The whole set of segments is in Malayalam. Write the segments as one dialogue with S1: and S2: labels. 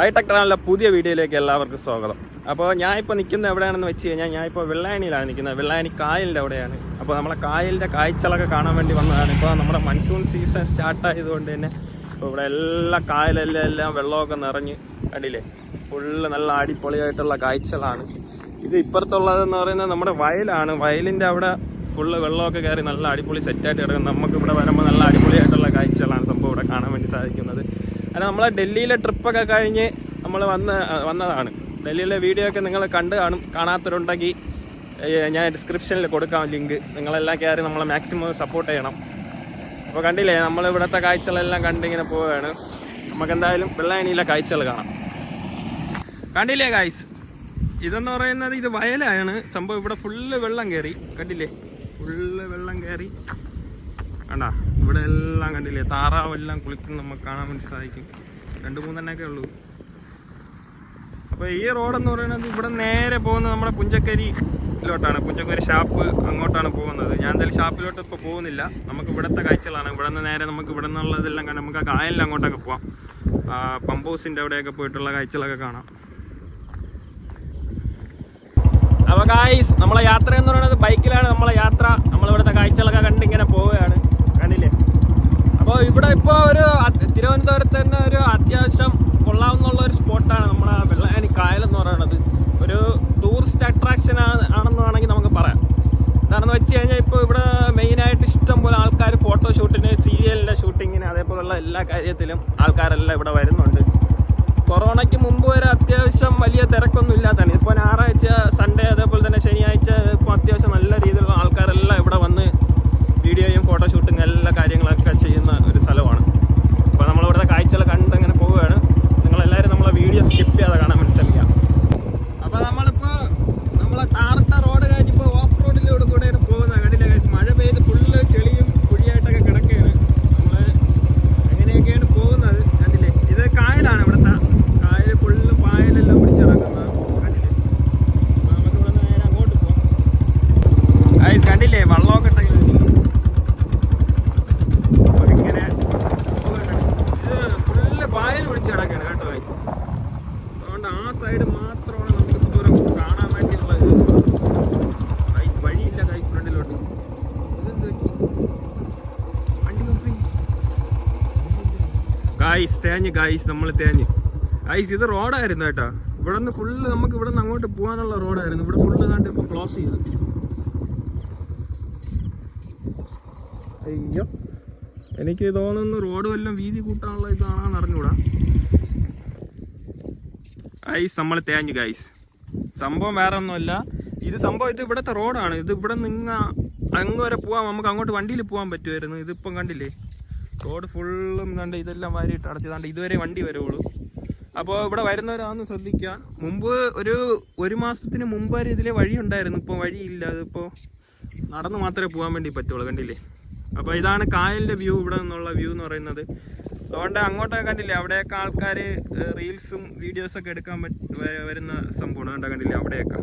S1: ഹൈടെക് ചാനലിലെ പുതിയ വീഡിയോയിലേക്ക് എല്ലാവർക്കും സ്വാഗതം. അപ്പോൾ ഞാൻ ഇപ്പോൾ നിൽക്കുന്നത് എവിടെയാണെന്ന് വെച്ച് കഴിഞ്ഞാൽ ഞാൻ ഇപ്പോൾ വെള്ളായണിയിലാണ് നിൽക്കുന്നത്. വെള്ളായണി കായലിന്റെ അവിടെയാണ്. അപ്പോൾ നമ്മളെ കായലിന്റെ കാഴ്ചകളൊക്കെ കാണാൻ വേണ്ടി വന്നതാണ്. ഇപ്പോൾ നമ്മുടെ മൺസൂൺ സീസൺ സ്റ്റാർട്ട് ആയതുകൊണ്ട് തന്നെ ഇവിടെ എല്ലാ കായലെല്ലാം എല്ലാം വെള്ളമൊക്കെ നിറഞ്ഞ് കണ്ടില്ലേ? ഫുള്ള് നല്ല അടിപൊളിയായിട്ടുള്ള കാഴ്ചകളാണ്. ഇത് ഇപ്പുറത്തുള്ളതെന്ന് പറയുന്നത് നമ്മുടെ വയലാണ്. വയലിന്റെ അവിടെ ഫുള്ള് വെള്ളമൊക്കെ കയറി നല്ല അടിപൊളി സെറ്റായിട്ട് കിടക്കും നമുക്ക് ഇവിടെ വരുമ്പോൾ നല്ല അടിപൊളിയായിട്ടുള്ള കാഴ്ചകളാണ് സംഭവം ഇവിടെ കാണാൻ വേണ്ടി സാധിക്കുന്നത്. കാരണം നമ്മളെ ഡൽഹിയിലെ ട്രിപ്പൊക്കെ കഴിഞ്ഞ് നമ്മൾ വന്ന് വന്നതാണ്. ഡൽഹിയിലെ വീഡിയോ ഒക്കെ നിങ്ങൾ കണ്ട് കാണും കാണാത്തവരുണ്ടെങ്കിൽ ഞാൻ ഡിസ്ക്രിപ്ഷനിൽ കൊടുക്കാം ലിങ്ക് നിങ്ങളെല്ലാം കയറി നമ്മളെ മാക്സിമം സപ്പോർട്ട് ചെയ്യണം. അപ്പോൾ കണ്ടില്ലേ നമ്മൾ ഇവിടുത്തെ കാഴ്ചകളെല്ലാം കണ്ടിങ്ങനെ പോവുകയാണ്. നമുക്ക് എന്തായാലും വെള്ളായണിയിലെ കാഴ്ചകൾ കാണാം. കണ്ടില്ലേ കായ്സ് ഇതെന്ന് പറയുന്നത് ഇത് വയലാണ്. സംഭവം ഇവിടെ ഫുള്ള് വെള്ളം കയറി കണ്ടില്ലേ? ഫുള്ള് വെള്ളം കയറി കണ്ടാ? ഇവിടെ എല്ലാം കണ്ടില്ലേ? താറാവെല്ലാം കുളിക്കുന്ന നമുക്ക് കാണാൻ വേണ്ടി സാധിക്കും. രണ്ട് മൂന്നെണ്ണൊക്കെ ഉള്ളൂ. അപ്പോൾ ഈ റോഡെന്ന് പറയുന്നത് ഇവിടെ നേരെ പോകുന്നത് നമ്മുടെ പുഞ്ചക്കരിയിലോട്ടാണ്. പുഞ്ചക്കരി ഷാപ്പ് അങ്ങോട്ടാണ് പോകുന്നത്. ഞാൻ എന്തായാലും ഷാപ്പിലോട്ട് ഇപ്പോൾ പോകുന്നില്ല. നമുക്ക് ഇവിടുത്തെ കാഴ്ചകളാണ്. ഇവിടെ നിന്ന് നേരെ നമുക്ക് ഇവിടെ നിന്നുള്ളതെല്ലാം കണ്ട് നമുക്ക് ആ കായലിൽ അങ്ങോട്ടൊക്കെ പോവാം. പമ്പ് ഹൗസിന്റെ അവിടെയൊക്കെ പോയിട്ടുള്ള കാഴ്ചകളൊക്കെ കാണാം. അപ്പോൾ കായ് നമ്മളെ യാത്ര എന്ന് പറയുന്നത് ബൈക്കിലാണ് നമ്മളെ യാത്ര നമ്മളിവിടുത്തെ കാഴ്ചകളൊക്കെ കണ്ടിങ്ങനെ പോവുകയാണ്. കണ്ടില്ലേ അപ്പോൾ ഇവിടെ ഇപ്പോൾ ഒരു തിരുവനന്തപുരത്ത് തന്നെ ഒരു അത്യാവശ്യം കൊള്ളാവുന്നുള്ള ഒരു സ്പോട്ടാണ് നമ്മുടെ വെള്ളയാനി കായൽ എന്ന് പറയുന്നത്. ഒരു ടൂറിസ്റ്റ് അട്രാക്ഷൻ ആണെന്ന് വേണമെങ്കിൽ നമുക്ക് പറയാം. കാരണം വെച്ച് കഴിഞ്ഞാൽ ഇപ്പോൾ ഇവിടെ മെയിനായിട്ട് ഇഷ്ടം പോലെ ആൾക്കാർ ഫോട്ടോഷൂട്ടിന് സീരിയലിന്റെ ഷൂട്ടിങ്ങിന് അതേപോലുള്ള എല്ലാ കാര്യത്തിലും ആൾക്കാരെല്ലാം ഇവിടെ വരുന്നുണ്ട്. കൊറോണയ്ക്ക് മുമ്പ് വരെ അത്യാവശ്യം വലിയ തിരക്കൊന്നും ഇല്ലാത്തതാണ്. ഇപ്പോൾ ഞായറാഴ്ച സൺഡേ അതേപോലെ തന്നെ ശനിയാഴ്ച ഇപ്പോൾ അത്യാവശ്യം നല്ല രീതിയിലുള്ള ആൾക്കാരെല്ലാം ഇവിടെ വന്ന് വീഡിയോയും ഫോട്ടോഷൂട്ടും എല്ലാ കാര്യങ്ങളൊക്കെ ചെയ്യുന്ന ഒരു സ്ഥലമാണ്. അപ്പോൾ നമ്മളിവിടുത്തെ കാഴ്ചകൾ കണ്ട് അങ്ങനെ പോവുകയാണ്. നിങ്ങളെല്ലാവരും നമ്മളെ വീഡിയോ സ്കിപ്പ് ചെയ്യാതെ കാണാൻ വേണ്ടി ശ്രമിക്കാം. അപ്പോൾ നമ്മളിപ്പോൾ നമ്മളെ ടാർട്ട റോഡ് കഴിഞ്ഞിപ്പോൾ ഓഫ് റോഡിലൂടെ കൂടെ പോകുന്ന കണ്ടില്ല guys? മഴ പെയ്ത് ഫുള്ള് ചെളിയും കുഴിയായിട്ടൊക്കെ കിടക്കുകയാണ് നമ്മൾ എങ്ങനെയൊക്കെയാണ് പോകുന്നത് കണ്ടില്ലേ? ഇത് കായലാണ് ഇവിടുത്തെ. കായൽ ഫുള്ള് പായലെല്ലാം പിടിച്ച് കിടക്കുന്നത് കണ്ടില്ലേ? നമുക്ക് ഇവിടെ നേരെ അങ്ങോട്ട് പോകാം കണ്ടില്ലേ വള്ളമൊക്കെ ഉണ്ടെങ്കിൽ ഇങ്ങനെ ഇത് ഫുള്ള് പായൽ പിടിച്ച് കിടക്കുകയാണ് കേട്ടോ ഗൈസ് അതുകൊണ്ട് ആ സൈഡ് മാത്രമാണ് നമുക്ക് ദൂരം കാണാൻ വേണ്ടിയുള്ളത് ഗൈസ് വഴിയില്ല ഗൈസ് ഫ്രണ്ടിലോട്ട് ഇതെന്ത് പറ്റി വണ്ടി ഓഫ് ഗായ്സ് തേഞ്ഞ് ഗായ്സ് നമ്മൾ തേഞ്ഞ്. ഗായ്സ് ഇത് റോഡായിരുന്നു കേട്ടോ. ഇവിടെ നിന്ന് ഫുള്ള് നമുക്ക് ഇവിടെ നിന്ന് അങ്ങോട്ട് പോകാനുള്ള റോഡായിരുന്നു. ഇവിടെ ഫുള്ള് കണ്ട് ഇപ്പോൾ ക്ലോസ് ചെയ്തു. അയ്യോ. എനിക്ക് തോന്നുന്നു റോഡ് വല്ലതും വീതി കൂട്ടാനുള്ള ഇതാണെന്ന് അറിഞ്ഞൂടാ. ഗൈസ് നമ്മൾ തേഞ്ഞു ഗൈസ് സംഭവം വേറെ ഒന്നുമല്ല ഇത് സംഭവം ഇത് ഇവിടുത്തെ റോഡാണ്. ഇത് ഇവിടെ നിന്ന് അങ്ങ് വരെ പോവാം നമുക്ക് അങ്ങോട്ട് വണ്ടിയിൽ പോകാൻ പറ്റുമായിരുന്നു. ഇതിപ്പം കണ്ടില്ലേ? റോഡ് ഫുള്ളും കണ്ട് ഇതെല്ലാം വാരിയിട്ട് അടച്ചതാണ്ട് ഇതുവരെ വണ്ടി വരുള്ളൂ അപ്പോൾ ഇവിടെ വരുന്നവരാണെന്ന് ശ്രദ്ധിക്കുക മുമ്പ് ഒരു ഒരു മാസത്തിന് മുമ്പ് വരെ ഇതിലെ വഴി ഉണ്ടായിരുന്നു ഇപ്പോൾ വഴിയില്ല. അതിപ്പോൾ നടന്ന് മാത്രമേ പോകാൻ വേണ്ടി പറ്റുള്ളൂ. കണ്ടില്ലേ? അപ്പോൾ ഇതാണ് കായലിന്റെ വ്യൂ ഇവിടെ നിന്നുള്ള വ്യൂ എന്ന് പറയുന്നത്. അതുകൊണ്ട് അങ്ങോട്ടൊക്കെ കണ്ടില്ലേ അവിടെയൊക്കെ ആൾക്കാർ റീൽസും വീഡിയോസൊക്കെ എടുക്കാൻ വരുന്ന സംഭവം കണ്ടാ കണ്ടില്ലേ അവിടെയൊക്കെ.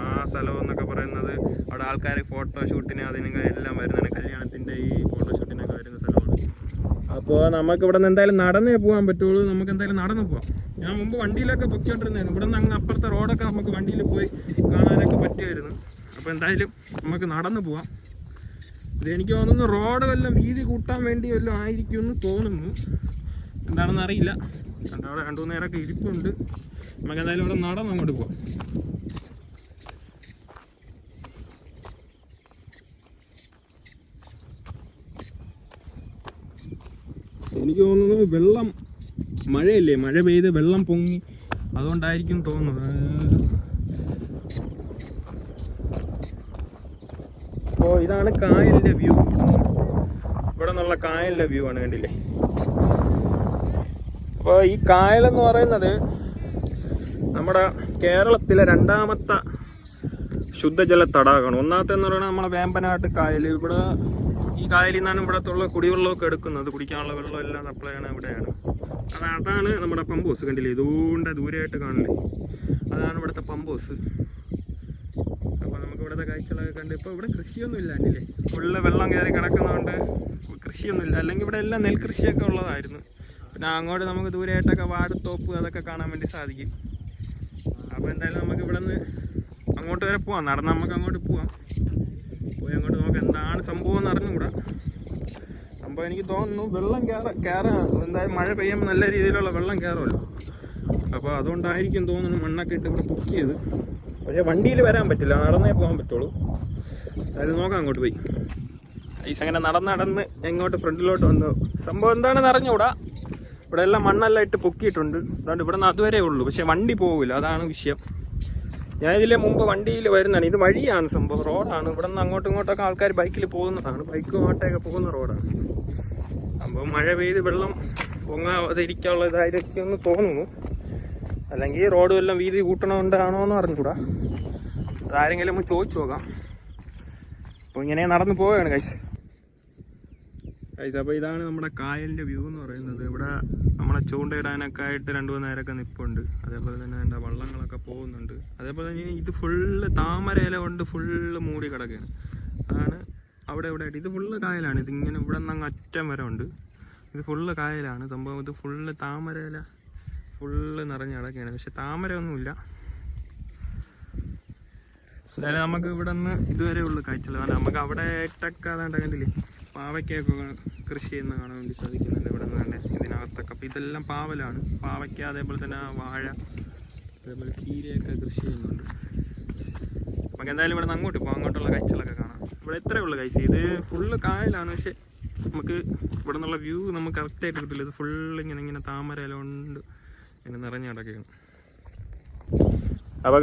S1: ആ സ്ഥലം എന്നൊക്കെ പറയുന്നത് അവിടെ ആൾക്കാർ ഫോട്ടോഷൂട്ടിന് അതിനൊക്കെ എല്ലാം വരുന്നതാണ് കല്യാണത്തിന്റെ ഈ ഫോട്ടോഷൂട്ടിനൊക്കെ വരുന്ന സ്ഥലമാണ്. അപ്പോൾ നമുക്ക് ഇവിടെ നിന്ന് എന്തായാലും നടന്നേ പോകാൻ പറ്റുള്ളൂ. നമുക്ക് എന്തായാലും നടന്നു പോവാം. ഞാൻ മുമ്പ് വണ്ടിയിലൊക്കെ പൊക്കിക്കൊണ്ടിരുന്നായിരുന്നു ഇവിടെ നിന്ന് അങ്ങ് അപ്പുറത്തെ റോഡൊക്കെ നമുക്ക് വണ്ടിയിൽ പോയി കാണാനൊക്കെ പറ്റുമായിരുന്നു. അപ്പോൾ എന്തായാലും നമുക്ക് നടന്നു പോവാം. ഇത് എനിക്ക് തോന്നുന്നു റോഡ് വല്ലതും വീതി കൂട്ടാൻ വേണ്ടി വല്ലതും ആയിരിക്കും എന്ന് തോന്നുന്നു. എന്താണെന്ന് അറിയില്ല. കണ്ട അവിടെ രണ്ടു നേരമൊക്കെ ഇരിപ്പുണ്ട്. നമുക്ക് എന്തായാലും ഇവിടെ നടന്ന് അങ്ങോട്ട് പോവാം. എനിക്ക് തോന്നുന്നു വെള്ളം മഴയല്ലേ? മഴ പെയ്ത് വെള്ളം പൊങ്ങി. അതുകൊണ്ടായിരിക്കും തോന്നുന്നത്. അപ്പോൾ ഇതാണ് കായലിന്റെ വ്യൂ. ഇവിടെ നിന്നുള്ള കായലിന്റെ വ്യൂ ആണ് കണ്ടില്ലേ? അപ്പോൾ ഈ കായൽ എന്ന് പറയുന്നത് നമ്മുടെ കേരളത്തിലെ രണ്ടാമത്തെ ശുദ്ധജല തടാകമാണ്. ഒന്നാമത്തെ എന്ന് പറയുന്നത് നമ്മുടെ വേമ്പനാട്ട് കായൽ. ഇവിടെ ഈ കായലിൽ നിന്നാണ് ഇവിടത്തുള്ള കുടിവെള്ളമൊക്കെ എടുക്കുന്നത്. കുടിക്കാനുള്ള വെള്ളം എല്ലാം സപ്ലൈ ആണ് ഇവിടെയാണ് അത് അതാണ് നമ്മുടെ പമ്പ് ഹൗസ് കണ്ടില്ലേ? ഇതുകൊണ്ട് ദൂരെയായിട്ട് കാണില്ലേ? അതാണ് ഇവിടുത്തെ പമ്പ് ഹൗസ് അപ്പോൾ ഇവിടുത്തെ കാഴ്ചകളൊക്കെ കണ്ട് ഇപ്പോൾ ഇവിടെ കൃഷിയൊന്നും ഇല്ല കണ്ടില്ലേ ഫുള്ള് വെള്ളം കയറി കിടക്കുന്നതുകൊണ്ട് കൃഷിയൊന്നും ഇല്ല. അല്ലെങ്കിൽ ഇവിടെ എല്ലാം നെൽകൃഷിയൊക്കെ ഉള്ളതായിരുന്നു. പിന്നെ അങ്ങോട്ട് നമുക്ക് ദൂരെയായിട്ടൊക്കെ വാഴത്തോപ്പ് അതൊക്കെ കാണാൻ വേണ്ടി സാധിക്കും. അപ്പോൾ എന്തായാലും നമുക്ക് ഇവിടെ നിന്ന് അങ്ങോട്ട് വരെ പോവാം. നടന്ന് നമുക്ക് അങ്ങോട്ട് പോവാം. പോയി അങ്ങോട്ട് നമുക്ക് എന്താണ് സംഭവം എന്ന് അറിഞ്ഞുകൂടാ. സംഭവം എനിക്ക് തോന്നുന്നു വെള്ളം കയറ കയറാൻ എന്തായാലും മഴ പെയ്യുമ്പോൾ നല്ല രീതിയിലുള്ള വെള്ളം കയറുമല്ലോ അപ്പോൾ അതുകൊണ്ടായിരിക്കും തോന്നുന്നു മണ്ണൊക്കെ ഇട്ട് ഇവിടെ പൊക്കിയത്. പക്ഷേ വണ്ടിയിൽ വരാൻ പറ്റില്ല നടന്നേ പോകാൻ പറ്റുള്ളൂ. അതായത് നോക്കാം അങ്ങോട്ട് പോയി. ഐസ് അങ്ങനെ നടന്ന് നടന്ന് എങ്ങോട്ട് ഫ്രണ്ടിലോട്ട് വന്നു. സംഭവം എന്താണെന്ന് അറിഞ്ഞുകൂടാ ഇവിടെ എല്ലാം മണ്ണെല്ലാം ഇട്ട് പൊക്കിയിട്ടുണ്ട്. അതുകൊണ്ട് ഇവിടെ നിന്ന് അതുവരെ ഉള്ളൂ. പക്ഷേ വണ്ടി പോകില്ല അതാണ് വിഷയം. ഞാൻ ഇതിലെ മുമ്പ് വണ്ടിയിൽ വരുന്നതാണ്. ഇത് വഴിയാണ് സംഭവം റോഡാണ്. ഇവിടെ നിന്ന് അങ്ങോട്ടും ഇങ്ങോട്ടൊക്കെ ആൾക്കാർ ബൈക്കിൽ പോകുന്നതാണ്. ബൈക്ക് അങ്ങോട്ടൊക്കെ പോകുന്ന റോഡാണ്. സംഭവം മഴ പെയ്ത് വെള്ളം പൊങ്ങാതിരിക്കാനുള്ള ഇതായിരിക്കും എന്ന് തോന്നുന്നു. അല്ലെങ്കിൽ റോഡ് വല്ലതും വീതി കൂട്ടണമുണ്ടാണോ എന്ന് അറിഞ്ഞൂടാ അതാരെങ്കിലും ചോദിച്ചു നോക്കാം. അപ്പോൾ ഇങ്ങനെ നടന്നു പോവുകയാണ് കഴിച്ച് കഴിച്ച് അപ്പോൾ ഇതാണ് നമ്മുടെ കായലിന്റെ വ്യൂ എന്ന് പറയുന്നത്. ഇവിടെ നമ്മളെ ചൂണ്ടയിടാനൊക്കെ ആയിട്ട് രണ്ട് മൂന്ന് നേരമൊക്കെ നിൽപ്പുണ്ട് അതേപോലെ തന്നെ എന്താ വള്ളങ്ങളൊക്കെ പോകുന്നുണ്ട്. അതേപോലെ തന്നെ ഇത് ഫുള്ള് താമര ഇല കൊണ്ട് ഫുള്ള് മൂടി കിടക്കുകയാണ്. അതാണ് അവിടെ ഇവിടെ ഇത് ഫുള്ള് കായലാണ്. ഇതിങ്ങനെ ഇവിടെ നിന്ന് അങ്ങ് അറ്റം വരെ ഉണ്ട്. ഇത് ഫുള്ള് കായലാണ്. സംഭവം ഇത് ഫുള്ള് ഇല ഫുള്ള് നിറഞ്ഞ് കിടക്കുകയാണ് പക്ഷെ താമരയൊന്നുമില്ല. എന്തായാലും നമുക്ക് ഇവിടെ നിന്ന് ഇതുവരെ ഉള്ളു കാഴ്ചകൾ. കാരണം നമുക്ക് അവിടെ ഇട്ടൊക്കെ കണ്ടില്ലേ? പാവയ്ക്കൊക്കെ കൃഷി ചെയ്യുന്ന കാണാൻ വേണ്ടി സാധിക്കുന്നുണ്ട് ഇവിടെ നിന്ന് തന്നെ ഇതിനകത്തൊക്കെ. അപ്പോൾ ഇതെല്ലാം പാവലാണ്. പാവയ്ക്ക അതേപോലെ തന്നെ വാഴ അതേപോലെ ചീരയൊക്കെ കൃഷി ചെയ്യുന്നുണ്ട്. നമുക്ക് എന്തായാലും ഇവിടെ നിന്ന് അങ്ങോട്ട് പോകാം അങ്ങോട്ടുള്ള കാഴ്ചകളൊക്കെ കാണാം. ഇവിടെ ഇത്രയേ ഉള്ളൂ കാഴ്ച ഇത് ഫുള്ള് കായലാണ്. പക്ഷെ നമുക്ക് ഇവിടെ നിന്നുള്ള വ്യൂ നമുക്ക് കറക്റ്റായിട്ട് കിട്ടില്ല. ഇത് ഫുള്ള് ഇങ്ങനെ ഇങ്ങനെ താമര കൊണ്ട് ഇങ്ങനെ നിറഞ്ഞു കിടക്കുകയാണ്.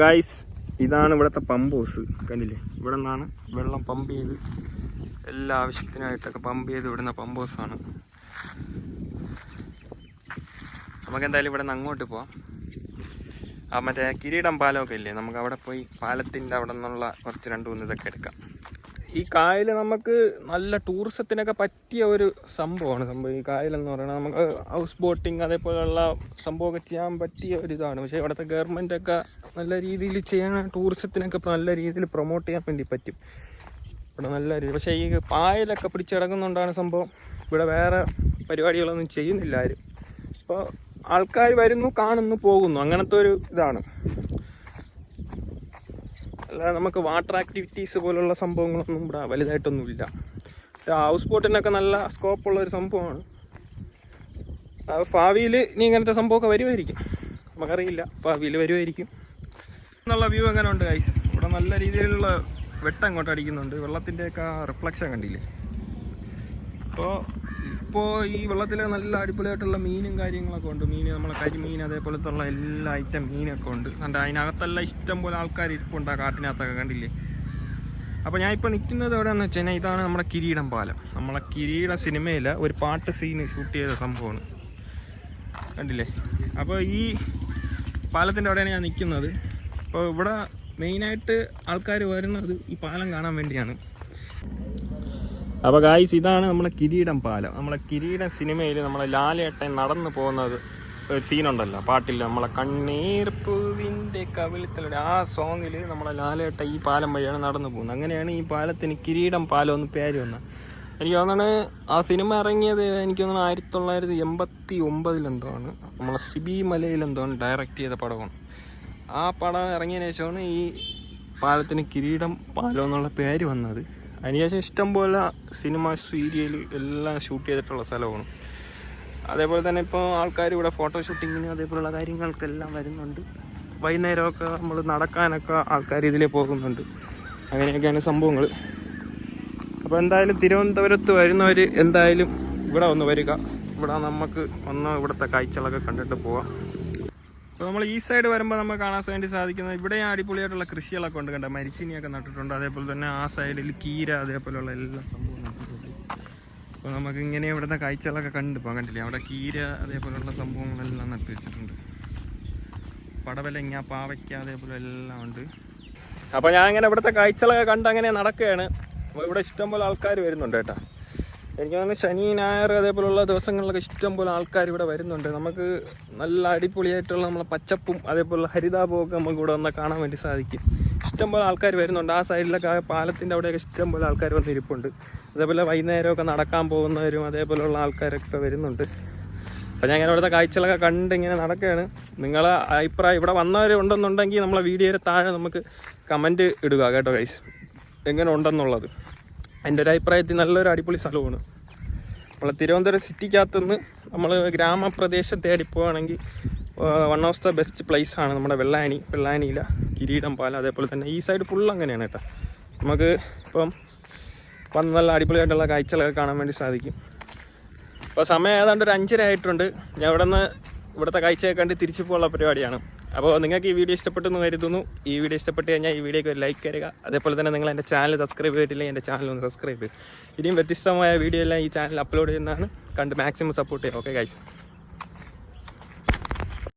S1: ഗായ്സ് ഇതാണ് ഇവിടത്തെ പമ്പ് ഹൗസ് കണ്ടില്ലേ? ഇവിടെ നിന്നാണ് വെള്ളം പമ്പ് ചെയ്ത് എല്ലാ ആവശ്യത്തിനായിട്ടൊക്കെ പമ്പ് ചെയ്ത് വിടുന്ന പമ്പ് ഹൗസാണ് നമുക്ക് എന്തായാലും ഇവിടെ നിന്ന് അങ്ങോട്ട് പോവാം. ആ മറ്റേ കിരീടം പാലമൊക്കെ ഇല്ലേ? നമുക്ക് അവിടെ പോയി പാലത്തിന്റെ അവിടെ നിന്നുള്ള കുറച്ച് രണ്ട് മൂന്ന് ഇതൊക്കെ എടുക്കാം. ഈ കായൽ നമുക്ക് നല്ല ടൂറിസത്തിനൊക്കെ പറ്റിയ ഒരു സംഭവമാണ് സംഭവം. ഈ കായലെന്ന് പറയുന്നത് നമുക്ക് ഹൗസ് ബോട്ടിങ് അതേപോലെയുള്ള സംഭവമൊക്കെ ചെയ്യാൻ പറ്റിയ ഒരു ഇതാണ്. പക്ഷേ ഇവിടുത്തെ ഗവൺമെന്റൊക്കെ നല്ല രീതിയിൽ ചെയ്യാൻ ടൂറിസത്തിനൊക്കെ ഇപ്പോൾ നല്ല രീതിയിൽ പ്രൊമോട്ട് ചെയ്യാൻ വേണ്ടി പറ്റും. ഇവിടെ നല്ല രീതി പക്ഷേ ഈ പായലൊക്കെ പിടിച്ചിടക്കുന്നുണ്ടാണ് സംഭവം. ഇവിടെ വേറെ പരിപാടികളൊന്നും ചെയ്യുന്നില്ല ആരും. അപ്പോൾ ആൾക്കാർ വരുന്നു കാണുന്നു പോകുന്നു. അങ്ങനത്തെ ഒരു ഇതാണ്. അല്ലാതെ നമുക്ക് വാട്ടർ ആക്ടിവിറ്റീസ് പോലുള്ള സംഭവങ്ങളൊന്നും ഇവിടെ വലുതായിട്ടൊന്നുമില്ല. ഹൗസ് ബോട്ടിനൊക്കെ നല്ല സ്കോപ്പുള്ള ഒരു സംഭവമാണ്. ഭാവിയിൽ ഇനി ഇങ്ങനത്തെ സംഭവമൊക്കെ വരുമായിരിക്കും നമുക്കറിയില്ല ഭാവിയിൽ വരുമായിരിക്കും എന്നുള്ള വ്യൂ എങ്ങനെ ഉണ്ട് ഐസ് ഇവിടെ നല്ല രീതിയിലുള്ള വെട്ടം അങ്ങോട്ട് അടിക്കുന്നുണ്ട്. വെള്ളത്തിന്റെയൊക്കെ റിഫ്ലക്ഷൻ കണ്ടില്ലേ? അപ്പോൾ ഇപ്പോൾ ഈ വെള്ളത്തിൽ നല്ല അടിപൊളിയായിട്ടുള്ള മീനും കാര്യങ്ങളൊക്കെ ഉണ്ട്. മീൻ നമ്മളെ കരിമീൻ അതേപോലത്തെ ഉള്ള എല്ലാ ഐറ്റം മീനൊക്കെ ഉണ്ട്. കണ്ട അതിനകത്തെല്ലാം ഇഷ്ടം പോലെ ആൾക്കാർ ഇരിപ്പുണ്ട് ആ കാട്ടിനകത്തൊക്കെ കണ്ടില്ലേ? അപ്പോൾ ഞാൻ ഇപ്പോൾ നിൽക്കുന്നത് എവിടെയാണെന്ന് വെച്ച് കഴിഞ്ഞാൽ ഇതാണ് നമ്മുടെ കിരീടം പാലം. നമ്മളെ കിരീട സിനിമയിലെ ഒരു പാട്ട് സീന് ഷൂട്ട് ചെയ്ത സംഭവമാണ്. കണ്ടില്ലേ? അപ്പോൾ ഈ പാലത്തിന്റെ അവിടെയാണ് ഞാൻ നിൽക്കുന്നത് അപ്പോൾ ഇവിടെ മെയിനായിട്ട് ആൾക്കാർ വരുന്നത് ഈ പാലം കാണാൻ വേണ്ടിയാണ്. അപ്പോൾ ഗായ്സ് ഇതാണ് നമ്മുടെ കിരീടം പാലം. നമ്മളെ കിരീടം സിനിമയിൽ നമ്മളെ ലാലേട്ടൻ നടന്നു പോകുന്നത് ഒരു സീനുണ്ടല്ലോ പാട്ടിൽ നമ്മളെ കണ്ണീർ കവിളത്തിലൂടെ ആ സോങ്ങിൽ നമ്മളെ ലാലേട്ട ഈ പാലം വഴിയാണ് നടന്നു പോകുന്നത്. അങ്ങനെയാണ് ഈ പാലത്തിന് കിരീടം പാലം എന്ന് പേര് വന്നത്. എനിക്ക് തോന്നുന്നത് ആ സിനിമ ഇറങ്ങിയത് എനിക്ക് തോന്നുന്നു ആയിരത്തി തൊള്ളായിരത്തി എൺപത്തി ഒമ്പതിലെന്തോ ആണ് നമ്മളെ സിബി മലയിലെന്തോ ആണ് ഡയറക്റ്റ് ചെയ്ത പടമാണ്. ആ പടം ഇറങ്ങിയതിന് ശേഷമാണ് ഈ പാലത്തിന് കിരീടം പാലം എന്നുള്ള പേര് വന്നത്. അതിനുശേഷം ഇഷ്ടംപോലെ സിനിമ സീരിയൽ എല്ലാം ഷൂട്ട് ചെയ്തിട്ടുള്ള സ്ഥലമാണ്. അതേപോലെ തന്നെ ഇപ്പോൾ ആൾക്കാർ ഇവിടെ ഫോട്ടോ ഷൂട്ടിങ്ങിന് അതേപോലുള്ള കാര്യങ്ങൾക്കെല്ലാം വരുന്നുണ്ട്. വൈകുന്നേരമൊക്കെ നമ്മൾ നടക്കാനൊക്കെ ആൾക്കാർ ഇതിലേ പോകുന്നുണ്ട്. അങ്ങനെയൊക്കെയാണ് സംഭവങ്ങൾ അപ്പോൾ എന്തായാലും തിരുവനന്തപുരത്ത് വരുന്നവർ എന്തായാലും ഇവിടെ ഒന്ന് വരിക. ഇവിടെ നമുക്ക് ഒന്ന് ഇവിടുത്തെ കാഴ്ചകളൊക്കെ കണ്ടിട്ട് പോവാം. അപ്പോൾ നമ്മൾ ഈ സൈഡ് വരുമ്പോൾ നമുക്ക് കാണാൻ വേണ്ടി സാധിക്കുന്നത് ഇവിടെ അടിപൊളിയായിട്ടുള്ള കൃഷികളൊക്കെ ഉണ്ട് കണ്ടോ? മരിച്ചിനിയൊക്കെ നട്ടിട്ടുണ്ട്. അതേപോലെ തന്നെ ആ സൈഡിൽ കീര അതേപോലെയുള്ള എല്ലാ സംഭവം നട്ടിട്ടുണ്ട്. അപ്പോൾ നമുക്ക് ഇങ്ങനെ ഇവിടുത്തെ കാഴ്ചകളൊക്കെ കണ്ടു പോകാൻ കണ്ടില്ലേ? അവിടെ കീര അതേപോലെയുള്ള സംഭവങ്ങളെല്ലാം നട്ടു വെച്ചിട്ടുണ്ട്. പടവലങ്ങ പാവയ്ക്ക അതേപോലെ എല്ലാം ഉണ്ട്. അപ്പോൾ ഞാൻ ഇങ്ങനെ ഇവിടുത്തെ കാഴ്ചകളൊക്കെ കണ്ട് അങ്ങനെ നടക്കുകയാണ്. അപ്പോൾ ഇവിടെ ഇഷ്ടംപോലെ ആൾക്കാർ വരുന്നുണ്ട് കേട്ടോ. എനിക്ക് തോന്നുന്നു ശനി ഞായർ അതേപോലുള്ള ദിവസങ്ങളിലൊക്കെ ഇഷ്ടംപോലെ ആൾക്കാർ ഇവിടെ വരുന്നുണ്ട്. നമുക്ക് നല്ല അടിപൊളിയായിട്ടുള്ള നമ്മളെ പച്ചപ്പും അതേപോലെ ഹരിതാപവും ഒക്കെ നമുക്ക് ഇവിടെ വന്നാൽ കാണാൻ വേണ്ടി സാധിക്കും. ഇഷ്ടം പോലെ ആൾക്കാർ വരുന്നുണ്ട്. ആ സൈഡിലൊക്കെ പാലത്തിന്റെ അവിടെയൊക്കെ ഇഷ്ടംപോലെ ആൾക്കാർ വന്നിരിപ്പുണ്ട് അതേപോലെ വൈകുന്നേരമൊക്കെ നടക്കാൻ പോകുന്നവരും അതേപോലെയുള്ള ആൾക്കാരൊക്കെ വരുന്നുണ്ട്. അപ്പോൾ ഞാൻ ഇങ്ങനെ ഇവിടുത്തെ കാഴ്ചകളൊക്കെ കണ്ട് ഇങ്ങനെ നടക്കുകയാണ് നിങ്ങളെ അഭിപ്രായം ഇവിടെ വന്നവർ ഉണ്ടെന്നുണ്ടെങ്കിൽ നമ്മളെ വീഡിയോയുടെ താഴെ നമുക്ക് കമന്റ് ഇടുക കേട്ടോ ഗൈസ് എങ്ങനെ ഉണ്ടെന്നുള്ളത്. എന്റെ ഒരു അഭിപ്രായത്തിൽ നല്ലൊരു അടിപൊളി സ്ഥലമാണ്. നമ്മൾ തിരുവനന്തപുരം സിറ്റിക്കകത്തുനിന്ന് നമ്മൾ ഗ്രാമപ്രദേശം തേടി പോവുകയാണെങ്കിൽ one of the best place ആണ് നമ്മുടെ വെള്ളായണി. വെള്ളായണിയില കിരീടം പാലം അതേപോലെ തന്നെ. ഈ സൈഡ് ഫുൾ അങ്ങനെയാണ് കേട്ടോ. നമുക്ക് ഇപ്പം വന്ന് നല്ല അടിപൊളിയായിട്ടുള്ള കാഴ്ചകളൊക്കെ കാണാൻ വേണ്ടി സാധിക്കും. ഇപ്പോൾ സമയം ഏതാണ്ട് ഒരു അഞ്ചര ആയിട്ടുണ്ട്. ഞാൻ ഇവിടെ നിന്ന് ഇവിടുത്തെ കാഴ്ചയൊക്കെ കണ്ട് തിരിച്ചു പോകാനുള്ള പരിപാടിയാണ്. അപ്പോൾ നിങ്ങൾക്ക് ഈ വീഡിയോ ഇഷ്ടപ്പെട്ടെന്ന് കരുതുന്നു. ഈ വീഡിയോ ഇഷ്ടപ്പെട്ട് കഴിഞ്ഞാൽ ഈ വീഡിയോക്ക് ഒരു ലൈക്ക് തരിക അതേപോലെ തന്നെ നിങ്ങൾ എന്റെ ചാനൽ സബ്സ്ക്രൈബ് ചെയ്തിട്ടില്ലെങ്കിൽ എന്റെ ചാനൽ ഒന്ന് സബ്സ്ക്രൈബ് ചെയ്യും ഇനിയും വ്യത്യസ്തമായ വീഡിയോ എല്ലാം ഈ ചാനൽ അപ്ലോഡ് ചെയ്യുന്നതാണ്. കണ്ട് മാക്സിമം സപ്പോർട്ട് ചെയ്യുക. Okay guys